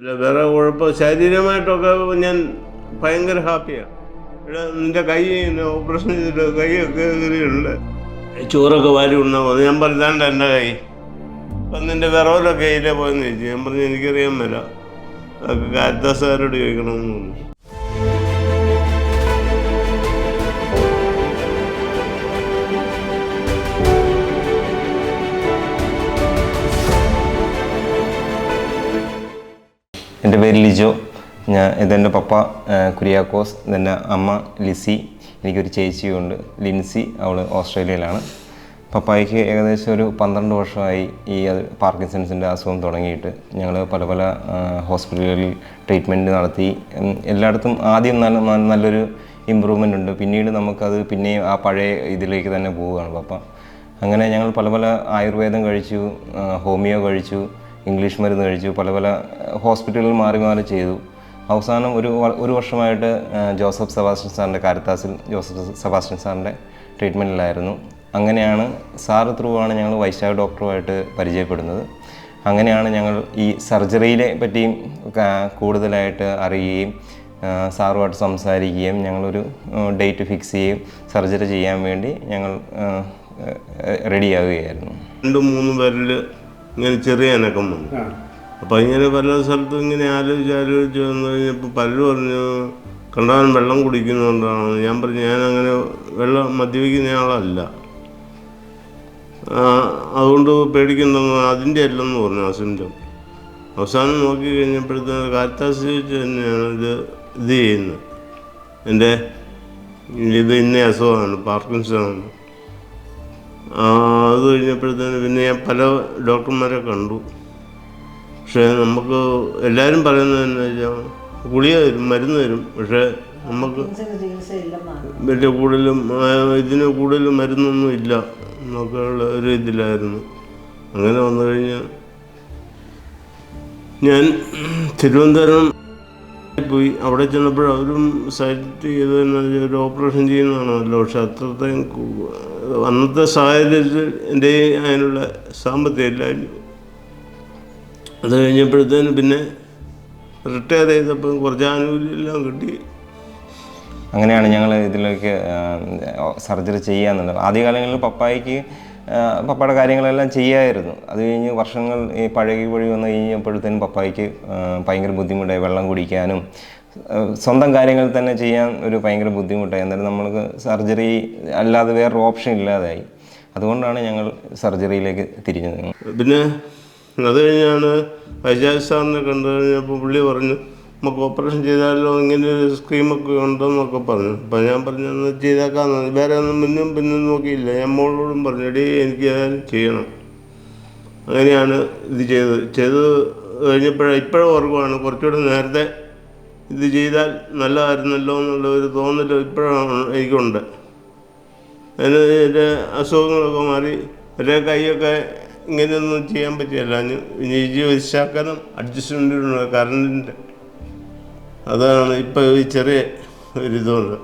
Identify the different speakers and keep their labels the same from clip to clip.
Speaker 1: അല്ല വേറെ കുഴപ്പം. ശാരീരികമായിട്ടൊക്കെ ഞാൻ ഭയങ്കര ഹാപ്പിയാണ് ഇവിടെ നിന്റെ കൈ ഓപ്പറേഷൻ ചെയ്തിട്ട് കൈയൊക്കെ ഇങ്ങനെയുണ്ട് ചോറൊക്കെ വാരി ഉണ്ണാൻ പോകുന്നു ഞാൻ പറഞ്ഞാണ്ട് എന്റെ കൈ. അപ്പം നിന്റെ വിറവലൊക്കെ കയ്യിലേ പോയെന്ന് ചോദിച്ചു. ഞാൻ പറഞ്ഞു എനിക്കറിയാൻ മേല. അതൊക്കെ കാരിദാസുകാരോട് ചോദിക്കണമെന്ന് പറഞ്ഞു.
Speaker 2: ഞാൻ ഇതെന്റെ പപ്പ കുര്യാക്കോസ് ഇതെന്റെ അമ്മ ലിസി എനിക്കൊരു ചേച്ചിയുണ്ട്. ലിൻസി അവൾ ഓസ്ട്രേലിയയിലാണ്. പപ്പായ്ക്ക് ഏകദേശം ഒരു പന്ത്രണ്ട് വർഷമായി ഈ അത് പാർക്കിൻസൺസിന്റെ അസുഖം തുടങ്ങിയിട്ട്. ഞങ്ങൾ പല പല ഹോസ്പിറ്റലുകളിൽ ട്രീറ്റ്മെന്റ് നടത്തി. എല്ലായിടത്തും ആദ്യം നല്ല നല്ലൊരു ഇമ്പ്രൂവ്മെന്റ് ഉണ്ട്. പിന്നീട് നമുക്കത് പിന്നെയും ആ പഴയ ഇതിലേക്ക് തന്നെ പോവുകയാണ് പപ്പ. അങ്ങനെ ഞങ്ങൾ പല പല ആയുർവേദം കഴിച്ചു ഹോമിയോ കഴിച്ചു ഇംഗ്ലീഷ് മരുന്ന് കഴിച്ചു പല പല ഹോസ്പിറ്റലുകൾ മാറി മാറി ചെയ്തു. അവസാനം ഒരു ഒരു വർഷമായിട്ട് ജോസഫ് സെബാസ്റ്റ്യൻ സാറിന്റെ കാരിത്താസിൽ ജോസഫ് സെബാസ്റ്റ്യൻ സാറിന്റെ ട്രീറ്റ്മെന്റിലായിരുന്നു. അങ്ങനെയാണ് സാറ് ത്രൂ ആണ് ഞങ്ങൾ വൈശാഖ ഡോക്ടറുമായിട്ട് പരിചയപ്പെടുന്നത്. അങ്ങനെയാണ് ഞങ്ങൾ ഈ സർജറിയിലെ പറ്റിയും കൂടുതലായിട്ട് അറിയുകയും സാറുമായിട്ട് സംസാരിക്കുകയും ഞങ്ങളൊരു ഡേറ്റ് ഫിക്സ് ചെയ്യുകയും സർജറി ചെയ്യാൻ വേണ്ടി ഞങ്ങൾ റെഡിയാവുകയായിരുന്നു.
Speaker 1: രണ്ടും മൂന്നും പേരിൽ ഇങ്ങനെ ചെറിയ അനക്കം വന്നു. അപ്പം ഇങ്ങനെ പല സ്ഥലത്തും ഇങ്ങനെ ആലോചിച്ച് ആലോചിച്ച് വന്നു കഴിഞ്ഞപ്പോൾ പലരും പറഞ്ഞു കണ്ടാൻ വെള്ളം കുടിക്കുന്നതുകൊണ്ടാണ് ഞാൻ പറഞ്ഞു ഞാൻ അങ്ങനെ വെള്ളം മദ്യപിക്കുന്ന ആളല്ല. അതുകൊണ്ട് പേടിക്കുന്നു അതിന്റെ അല്ലെന്ന് പറഞ്ഞു ആ സിംറ്റം അവസാനം നോക്കി കഴിഞ്ഞപ്പോഴത്തേന് വെച്ച് തന്നെയാണ് ഇത് ഇത് ചെയ്യുന്നത്. എന്റെ ഇത് ഇന്ന അസുഖമാണ് പാർക്കിൻസണാണ്. അത് കഴിഞ്ഞപ്പോഴത്തേന് പിന്നെ ഞാൻ പല ഡോക്ടർമാരെ കണ്ടു. പക്ഷേ നമുക്ക് എല്ലാവരും പറയുന്നത് എന്ന് വെച്ചാൽ ഗുളിക തരും മരുന്ന് തരും. പക്ഷേ നമുക്ക് വലിയ കൂടുതലും ഇതിന് കൂടുതലും മരുന്നൊന്നും ഇല്ല എന്നൊക്കെയുള്ള ഒരു ഇതിലായിരുന്നു. അങ്ങനെ വന്നു കഴിഞ്ഞ് ഞാൻ തിരുവനന്തപുരം പോയി. അവിടെ ചെന്നപ്പോൾ അവരും സൈറ്റ് ചെയ്ത് ഒരു ഓപ്പറേഷൻ ചെയ്യുന്നതാണല്ലോ. പക്ഷെ അത്രയും കു- അന്നത്തെ സാഹചര്യത്തിൽ എന്റെ അതിനുള്ള സാമ്പത്തികം ഇല്ലായിരുന്നു അത് കഴിഞ്ഞപ്പോഴത്തേന് പിന്നെ റിട്ടയർ ചെയ്തപ്പോൾ കുറച്ച് ആനുകൂല്യം എല്ലാം കിട്ടി.
Speaker 2: അങ്ങനെയാണ് ഞങ്ങൾ ഇതിലേക്ക് സർജറി ചെയ്യാന്നുള്ളത്. ആദ്യകാലങ്ങളിൽ പപ്പായ്ക്ക് പപ്പയുടെ കാര്യങ്ങളെല്ലാം ചെയ്യായിരുന്നു. അത് കഴിഞ്ഞ് വർഷങ്ങൾ ഈ പഴകി വഴി വന്നു കഴിഞ്ഞപ്പോഴത്തേനും പപ്പായ്ക്ക് ഭയങ്കര ബുദ്ധിമുട്ടായി വെള്ളം കുടിക്കാനും സ്വന്തം കാര്യങ്ങൾ തന്നെ ചെയ്യാൻ ഒരു ഭയങ്കര ബുദ്ധിമുട്ടായി. എന്നാലും നമ്മൾക്ക് സർജറി അല്ലാതെ വേറൊരു ഓപ്ഷൻ ഇല്ലാതായി അതുകൊണ്ടാണ് ഞങ്ങൾ സർജറിയിലേക്ക് തിരിഞ്ഞത്.
Speaker 1: പിന്നെ അത് കഴിഞ്ഞാണ് വൈജാജ് സാറിനെ കണ്ടു കഴിഞ്ഞപ്പോൾ പുള്ളി പറഞ്ഞു നമുക്ക് ഓപ്പറേഷൻ ചെയ്താലോ ഇങ്ങനെ ഒരു സ്കീമൊക്കെ ഉണ്ടെന്നൊക്കെ പറഞ്ഞു. അപ്പം ഞാൻ പറഞ്ഞു ചെയ്തേക്കാന്ന് വേറെ ഒന്നും മുന്നും പിന്നും നോക്കിയില്ല. ഞാൻ മോളോടും പറഞ്ഞു എടി എനിക്ക് ഏതായാലും ചെയ്യണം. അങ്ങനെയാണ് ഇത് ചെയ്തത്. ചെയ്ത് കഴിഞ്ഞപ്പോഴേ ഇപ്പോഴും ഓർക്കുവാണ് കുറച്ചുകൂടെ നേരത്തെ ഇത് ചെയ്താൽ നല്ലതായിരുന്നല്ലോ എന്നുള്ള ഒരു തോന്നൽ ഇപ്പോഴാണ് എനിക്കുണ്ട്. അതിന് എന്റെ അസുഖങ്ങളൊക്കെ മാറി എന്റെ കൈയൊക്കെ ഇങ്ങനെയൊന്നും ചെയ്യാൻ പറ്റിയല്ല ഇനി ഈ വിശാക്കനം അഡ്ജസ്റ്റ്മെന്റ് കറണ്ടിന്റെ അതാണ് ഇപ്പോൾ ഈ ചെറിയ ഒരിതുകൊണ്ട്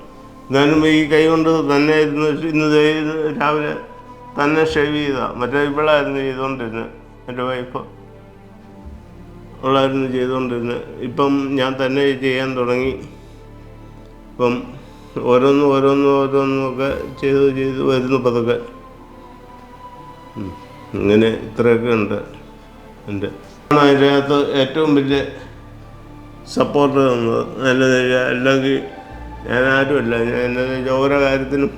Speaker 1: എന്നാലും ഈ കൈ കൊണ്ട് തന്നെ ഇരുന്ന് ഇന്ന് രാവിലെ തന്നെ ഷേവ് ചെയ്താൽ മറ്റേ ഇവളായിരുന്നു ചെയ്തുകൊണ്ടിരുന്നത് എന്റെ വൈഫ് ഉള്ളായിരുന്നു ചെയ്തുകൊണ്ടിരുന്നത് ഇപ്പം ഞാൻ തന്നെ ചെയ്യാൻ തുടങ്ങി. ഇപ്പം ഓരോന്നും ഓരോന്നും ഓരോന്നും ഒക്കെ ചെയ്ത് ചെയ്ത് വരുന്നു പതൊക്കെ. ഉം. ഇങ്ങനെ ഇത്രയൊക്കെ ഉണ്ട്. എന്റെ അതിനകത്ത് ഏറ്റവും വലിയ സപ്പോർട്ട് തന്നത്. നല്ലത് അല്ലെങ്കിൽ ഞാൻ ആരുമല്ല ഞാൻ എന്നെ ഓരോ കാര്യത്തിനും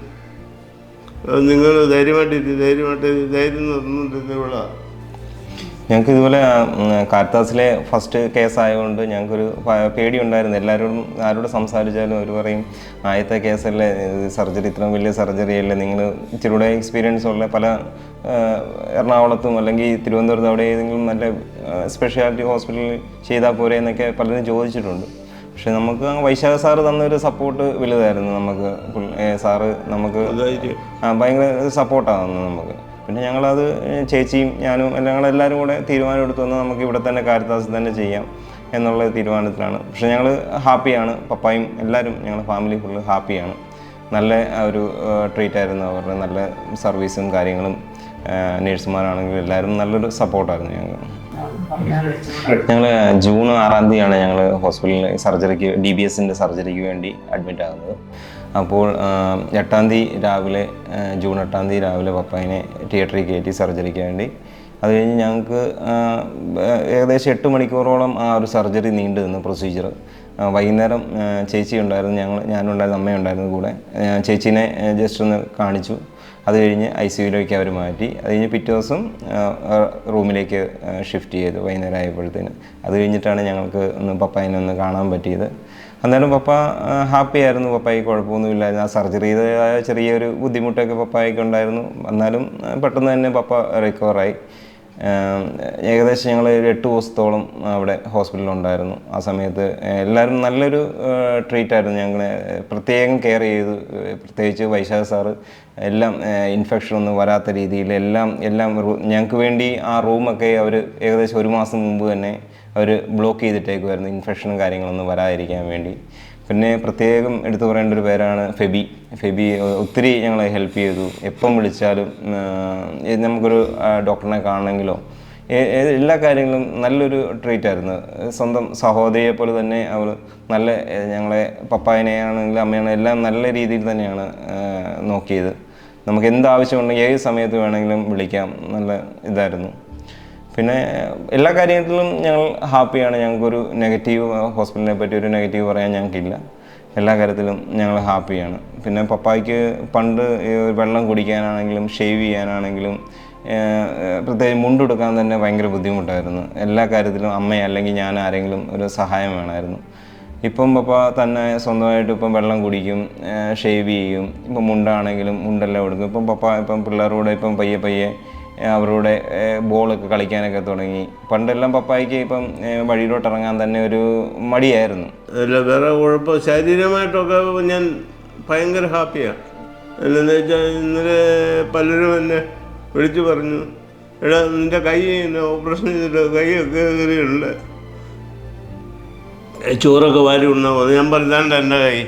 Speaker 1: നിങ്ങൾ ധൈര്യമായിട്ട് ധൈര്യമായിട്ട് ധൈര്യം തന്നിട്ട് ഇവിടെ.
Speaker 2: ഞങ്ങൾക്ക് ഇതുപോലെ കാർത്താസിലെ കാരിത്താസിലെ ഫസ്റ്റ് കേസ് ആയതുകൊണ്ട് ഞങ്ങൾക്കൊരു പേടി പേടിയുണ്ടായിരുന്നു. എല്ലാവരോടും ആരോട് സംസാരിച്ചാലും അവർ പറയും ആദ്യത്തെ കേസല്ലേ സർജറി ഇത്രയും വലിയ സർജറി അല്ലേ? നിങ്ങൾ ഇച്ചിരി കൂടെ എക്സ്പീരിയൻസ് ഉള്ള പല എറണാകുളത്തും അല്ലെങ്കിൽ തിരുവനന്തപുരത്ത് അവിടെ ഏതെങ്കിലും നല്ല സ്പെഷ്യാലിറ്റി ഹോസ്പിറ്റലിൽ ചെയ്താൽ പോരെ എന്നൊക്കെ പലരും ചോദിച്ചിട്ടുണ്ട്. പക്ഷെ നമുക്ക് വൈശാഖ സാറ് തന്നൊരു സപ്പോർട്ട് വലുതായിരുന്നു നമുക്ക്. സാറ് നമുക്ക് ഭയങ്കര സപ്പോർട്ടാണ് നമുക്ക്. പിന്നെ ഞങ്ങളത് ചേച്ചിയും ഞാനും ഞങ്ങളെല്ലാവരും കൂടെ തീരുമാനം എടുത്തു വന്നാൽ നമുക്ക് ഇവിടെ തന്നെ കാരിത്താസ് തന്നെ ചെയ്യാം എന്നുള്ള തീരുമാനത്തിലാണ്. പക്ഷെ ഞങ്ങൾ ഹാപ്പിയാണ്. പപ്പായും എല്ലാവരും ഞങ്ങളുടെ ഫാമിലി ഫുള്ള് ഹാപ്പിയാണ്. നല്ല ഒരു ട്രീറ്റ് ആയിരുന്നു. അവരുടെ നല്ല സർവീസും കാര്യങ്ങളും നേഴ്സുമാരാണെങ്കിലും എല്ലാവരും നല്ലൊരു സപ്പോർട്ടായിരുന്നു ഞങ്ങൾ ഞങ്ങൾ ജൂൺ ആറാം തീയതിയാണ് ഞങ്ങൾ ഹോസ്പിറ്റലിൽ സർജറിക്ക് ഡി ബി എസിന്റെ സർജറിക്ക് വേണ്ടി അഡ്മിറ്റ് ആകുന്നത്. അപ്പോൾ എട്ടാം തീയതി രാവിലെ ജൂൺ എട്ടാം തീയതി രാവിലെ പപ്പായിനെ തിയേറ്ററിൽ കയറ്റി സർജറിക്ക് വേണ്ടി. അത് കഴിഞ്ഞ് ഞങ്ങൾക്ക് ഏകദേശം എട്ട് മണിക്കൂറോളം ആ ഒരു സർജറി നീണ്ടു നിന്നു പ്രൊസീജിയർ വൈകുന്നേരം ചേച്ചി ഉണ്ടായിരുന്നു ഞങ്ങൾ ഞാനുണ്ടായിരുന്നു അമ്മയുണ്ടായിരുന്നു കൂടെ. ചേച്ചീനെ ജസ്റ്റ് ഒന്ന് കാണിച്ചു. അത് കഴിഞ്ഞ് ഐ സി യുയിലേക്ക് അവർ മാറ്റി. അത് കഴിഞ്ഞ് പിറ്റേ ദിവസം റൂമിലേക്ക് ഷിഫ്റ്റ് ചെയ്തു വൈകുന്നേരം ആയപ്പോഴത്തേന്. അത് കഴിഞ്ഞിട്ടാണ് ഞങ്ങൾക്ക് ഒന്ന് പപ്പായനെ ഒന്ന് കാണാൻ പറ്റിയത്. അന്നേരം പപ്പ ഹാപ്പി ആയിരുന്നു പപ്പായ്ക്ക് കുഴപ്പമൊന്നുമില്ലായിരുന്നു. ആ സർജറിയുടേതായ ചെറിയൊരു ബുദ്ധിമുട്ടൊക്കെ പപ്പായ്ക്ക് ഉണ്ടായിരുന്നു. എന്നാലും പെട്ടെന്ന് തന്നെ പപ്പ റിക്കവറായി ഏകദേശം ഞങ്ങൾ ഒരു എട്ട് ദിവസത്തോളം അവിടെ ഹോസ്പിറ്റലിൽ ഉണ്ടായിരുന്നു ആ സമയത്ത് എല്ലാവരും നല്ലൊരു ട്രീറ്റ് ആയിരുന്നു ഞങ്ങളെ. പ്രത്യേകം കെയർ ചെയ്തു. പ്രത്യേകിച്ച് വൈശാഖ സാറ് എല്ലാം ഇൻഫെക്ഷൻ ഒന്നും വരാത്ത രീതിയിൽ എല്ലാം എല്ലാം ഞങ്ങൾക്ക് വേണ്ടി ആ റൂമൊക്കെ അവർ ഏകദേശം ഒരു മാസം മുമ്പ് തന്നെ അവർ ബ്ലോക്ക് ചെയ്തിട്ടേക്കുമായിരുന്നു ഇൻഫെക്ഷനും കാര്യങ്ങളൊന്നും വരാതിരിക്കാൻ വേണ്ടി. പിന്നെ പ്രത്യേകം എടുത്തു പറയേണ്ട ഒരു പേരാണ് ഫെബി. ഫെബി ഒത്തിരി ഞങ്ങളെ ഹെൽപ്പ് ചെയ്തു. എപ്പം വിളിച്ചാലും നമുക്കൊരു ഡോക്ടറിനെ കാണണമെങ്കിലോ എല്ലാ കാര്യങ്ങളും നല്ലൊരു ട്രീറ്റ് ആയിരുന്നു. സ്വന്തം സഹോദരിയെ പോലെ തന്നെ അവൾ നല്ല ഞങ്ങളെ പപ്പായനെയാണെങ്കിലും അമ്മയാണെങ്കിലും എല്ലാം നല്ല രീതിയിൽ തന്നെയാണ് നോക്കിയത്. നമുക്ക് എന്ത് ആവശ്യമുണ്ടെങ്കിൽ ഏത് സമയത്ത് വേണമെങ്കിലും വിളിക്കാം. നല്ല ഇതായിരുന്നു. പിന്നെ എല്ലാ കാര്യത്തിലും ഞങ്ങൾ ഹാപ്പിയാണ്. ഞങ്ങൾക്കൊരു നെഗറ്റീവ് ഹോസ്പിറ്റലിനെ പറ്റി ഒരു നെഗറ്റീവ് പറയാൻ ഞങ്ങൾക്കില്ല. എല്ലാ കാര്യത്തിലും ഞങ്ങൾ ഹാപ്പിയാണ്. പിന്നെ പപ്പായ്ക്ക് പണ്ട് വെള്ളം കുടിക്കാനാണെങ്കിലും ഷേവ് ചെയ്യാനാണെങ്കിലും പ്രത്യേകിച്ച് മുണ്ടെടുക്കാൻ തന്നെ ഭയങ്കര ബുദ്ധിമുട്ടായിരുന്നു. എല്ലാ കാര്യത്തിലും അമ്മ അല്ലെങ്കിൽ ഞാൻ ആരെങ്കിലും ഒരു സഹായം വേണമായിരുന്നു. ഇപ്പം പപ്പ തന്നെ സ്വന്തമായിട്ട് ഇപ്പം വെള്ളം കുടിക്കും ഷേവ് ചെയ്യും. ഇപ്പം മുണ്ടാണെങ്കിലും മുണ്ടെല്ലാം എടുക്കും ഇപ്പം പപ്പ ഇപ്പം പിള്ളേരോട് ഇപ്പം പയ്യെ പയ്യെ അവരുടെ ബോളൊക്കെ കളിക്കാനൊക്കെ തുടങ്ങി. പണ്ടെല്ലാം പപ്പായ്ക്ക് ഇപ്പം വഴിയിലോട്ട് ഇറങ്ങാൻ തന്നെ ഒരു മടിയായിരുന്നു.
Speaker 1: അല്ല വേറെ കുഴപ്പം ശാരീരികമായിട്ടൊക്കെ ഞാൻ ഭയങ്കര ഹാപ്പിയാണ് എന്താണെന്ന് വെച്ചാൽ ഇന്നലെ പലരും എന്നെ വിളിച്ചു പറഞ്ഞു എടാ നിന്റെ കൈ ഓപ്പറേഷൻ ചെയ്തിട്ട് കൈയൊക്കെ കയറിയുണ്ട് ചോറൊക്കെ വാരി ഉണ്ണാൻ പോകുന്നു ഞാൻ പറഞ്ഞാണ്ട് എന്റെ കൈ.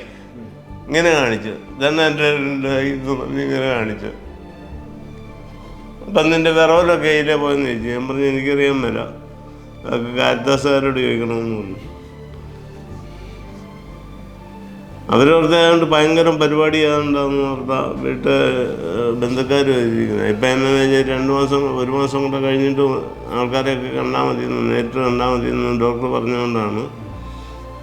Speaker 1: ഇങ്ങനെ കാണിച്ചു. ഇതന്നെ എന്റെ ഇങ്ങനെ കാണിച്ചു. അപ്പം നിന്റെ വിറവലൊക്കെ കയ്യിലേ പോയെന്ന് ചോദിച്ചു. ഞാൻ പറഞ്ഞു എനിക്കറിയാൻ മേല. അതൊക്കെ കാരിദാസുകാരോട് ചോദിക്കണമെന്ന് പറഞ്ഞു. അവരോർത്ത് ഏതാണ്ട് ഭയങ്കര പരിപാടി ഏതാണ്ടെന്ന് ഓർത്ത വീട്ട് ബന്ധുക്കാർ ഇരിക്കുന്നത് ഇപ്പം എന്നാന്ന് വെച്ചാൽ രണ്ട് മാസം ഒരു മാസം കൂടെ കഴിഞ്ഞിട്ട് ആൾക്കാരെയൊക്കെ കണ്ടാൽ മതി എന്ന് നേരിട്ട് കണ്ടാൽ മതി എന്ന് ഡോക്ടർ പറഞ്ഞുകൊണ്ടാണ്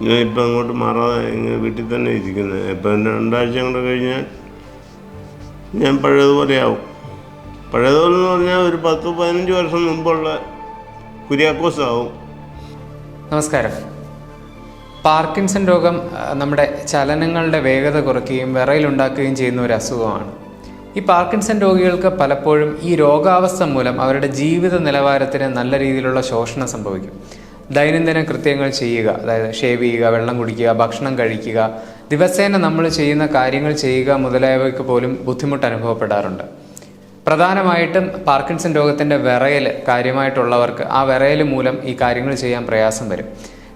Speaker 1: ഞാൻ ഇപ്പം അങ്ങോട്ട് മാറാതെ ഇങ്ങനെ വീട്ടിൽ തന്നെ ഇരിക്കുന്നത്. ഇപ്പം രണ്ടാഴ്ച കൂടെ കഴിഞ്ഞാൽ ഞാൻ പഴയതുപോലെ ആവും പഴയതുപോലെ എന്ന് പറഞ്ഞാൽ ഒരു പത്ത് പതിനഞ്ച് വർഷം മുമ്പുള്ള കുര്യാക്കോസ് ആവും
Speaker 3: നമസ്കാരം. പാർക്കിൻസൺ രോഗം നമ്മുടെ ചലനങ്ങളുടെ വേഗത കുറയ്ക്കുകയും വിറയിലുണ്ടാക്കുകയും ചെയ്യുന്ന ഒരു അസുഖമാണ്. ഈ പാർക്കിൻസൺ രോഗികൾക്ക് പലപ്പോഴും ഈ രോഗാവസ്ഥ മൂലം അവരുടെ ജീവിത നിലവാരത്തിന് നല്ല രീതിയിലുള്ള ശോഷണം സംഭവിക്കും. ദൈനംദിന കൃത്യങ്ങൾ ചെയ്യുക അതായത് ഷേവ് ചെയ്യുക വെള്ളം കുടിക്കുക ഭക്ഷണം കഴിക്കുക ദിവസേന നമ്മൾ ചെയ്യുന്ന കാര്യങ്ങൾ ചെയ്യുക മുതലായവയ്ക്ക് പോലും ബുദ്ധിമുട്ട് അനുഭവപ്പെടാറുണ്ട്. പ്രധാനമായിട്ടും പാർക്കിൻസൺ രോഗത്തിന്റെ വിറയൽ കാര്യമായിട്ടുള്ളവർക്ക് ആ വിറയൽ മൂലം ഈ കാര്യങ്ങൾ ചെയ്യാൻ പ്രയാസം വരും.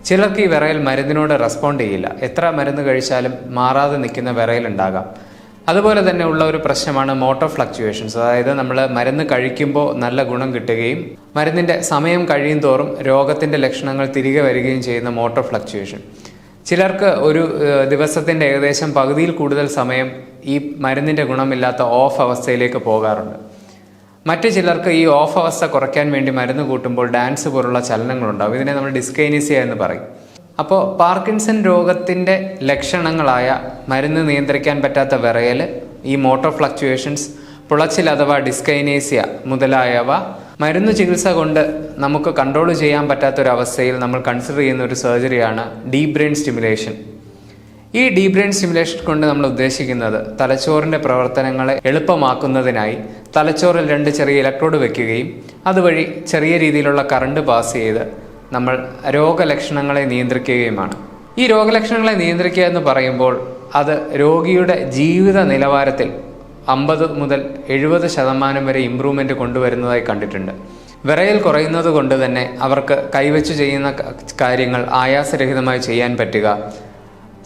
Speaker 3: ചിലർക്ക് ഈ വിറയൽ മരുന്നിനോട് റെസ്പോണ്ട് ചെയ്യില്ല. എത്ര മരുന്ന് കഴിച്ചാലും മാറാതെ നിൽക്കുന്ന വിറയൽ ഉണ്ടാകാം. അതുപോലെ തന്നെ ഉള്ള ഒരു പ്രശ്നമാണ് മോട്ടോർ ഫ്ലക്ച്വേഷൻസ് അതായത് നമ്മൾ മരുന്ന് കഴിക്കുമ്പോൾ നല്ല ഗുണം കിട്ടുകയും മരുന്നിന്റെ സമയം കഴിയും തോറും രോഗത്തിന്റെ ലക്ഷണങ്ങൾ തിരികെ വരികയും ചെയ്യുന്ന മോട്ടോർ ഫ്ലക്ച്വേഷൻ ചിലർക്ക് ഒരു ദിവസത്തിന്റെ ഏകദേശം പകുതിയിൽ കൂടുതൽ സമയം ഈ മരുന്നിന്റെ ഗുണമില്ലാത്ത ഓഫ് അവസ്ഥയിലേക്ക് പോകാറുണ്ട്. മറ്റു ചിലർക്ക് ഈ ഓഫ് അവസ്ഥ കുറയ്ക്കാൻ വേണ്ടി മരുന്ന് കൂട്ടുമ്പോൾ ഡാൻസ് പോലുള്ള ചലനങ്ങളുണ്ടാവും. ഇതിനെ നമ്മൾ ഡിസ്കൈനീസിയ എന്ന് പറയും. അപ്പോൾ പാർക്കിൻസൺ രോഗത്തിന്റെ ലക്ഷണങ്ങളായ മരുന്ന് നിയന്ത്രിക്കാൻ പറ്റാത്ത വിറയൽ ഈ മോട്ടോർ ഫ്ലക്ച്വേഷൻസ് പുളച്ചിൽ അഥവാ ഡിസ്കൈനേസിയ മുതലായവ മരുന്ന് ചികിത്സ കൊണ്ട് നമുക്ക് കൺട്രോൾ ചെയ്യാൻ പറ്റാത്ത ഒരു അവസ്ഥയിൽ നമ്മൾ കൺസിഡർ ചെയ്യുന്ന ഒരു സർജറിയാണ് ഡീപ് ബ്രെയിൻ സ്റ്റിമുലേഷൻ ഈ ഡീപ് ബ്രെയിൻ സ്റ്റിമുലേഷൻ കൊണ്ട് നമ്മൾ ഉദ്ദേശിക്കുന്നത് തലച്ചോറിന്റെ പ്രവർത്തനങ്ങളെ എളുപ്പമാക്കുന്നതിനായി തലച്ചോറിൽ രണ്ട് ചെറിയ ഇലക്ട്രോഡ് വയ്ക്കുകയും അതുവഴി ചെറിയ രീതിയിലുള്ള കറണ്ട് പാസ് ചെയ്ത് നമ്മൾ രോഗലക്ഷണങ്ങളെ നിയന്ത്രിക്കുകയുമാണ്. ഈ രോഗലക്ഷണങ്ങളെ നിയന്ത്രിക്കുക എന്ന് പറയുമ്പോൾ അത് രോഗിയുടെ ജീവിത നിലവാരത്തിൽ അമ്പത് മുതൽ എഴുപത് ശതമാനം വരെ ഇമ്പ്രൂവ്മെന്റ് കൊണ്ടുവരുന്നതായി കണ്ടിട്ടുണ്ട്. വിറയൽ കുറയുന്നത് കൊണ്ട് തന്നെ അവർക്ക് കൈവച്ചു ചെയ്യുന്ന കാര്യങ്ങൾ ആയാസരഹിതമായി ചെയ്യാൻ പറ്റുക.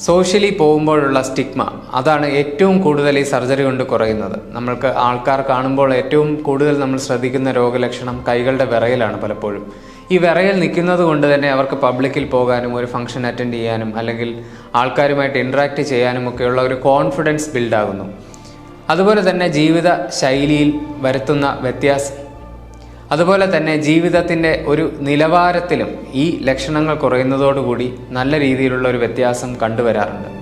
Speaker 3: സോഷ്യലി പോകുമ്പോഴുള്ള സ്റ്റിഗ്മ അതാണ് ഏറ്റവും കൂടുതൽ ഈ സർജറി കൊണ്ട് കുറയുന്നത്. നമ്മൾക്ക് ആൾക്കാർ കാണുമ്പോൾ ഏറ്റവും കൂടുതൽ നമ്മൾ ശ്രദ്ധിക്കുന്ന രോഗലക്ഷണം കൈകളുടെ വിറയലാണ് പലപ്പോഴും. ഈ വിറയൽ നിൽക്കുന്നത് കൊണ്ട് തന്നെ അവർക്ക് പബ്ലിക്കിൽ പോകാനും ഒരു ഫംഗ്ഷൻ അറ്റൻഡ് ചെയ്യാനും അല്ലെങ്കിൽ ആൾക്കാരുമായിട്ട് ഇൻട്രാക്ട് ചെയ്യാനും ഒക്കെയുള്ള ഒരു കോൺഫിഡൻസ് ബിൽഡാകുന്നു അതുപോലെ തന്നെ ജീവിത ശൈലിയിൽ വരുത്തുന്ന വ്യത്യാസം. അതുപോലെ തന്നെ ജീവിതത്തിന്റെ ഒരു നിലവാരത്തിലും ഈ ലക്ഷണങ്ങൾ കുറയുന്നതോടുകൂടി നല്ല രീതിയിലുള്ള ഒരു വ്യത്യാസം കണ്ടുവരാറുണ്ട്.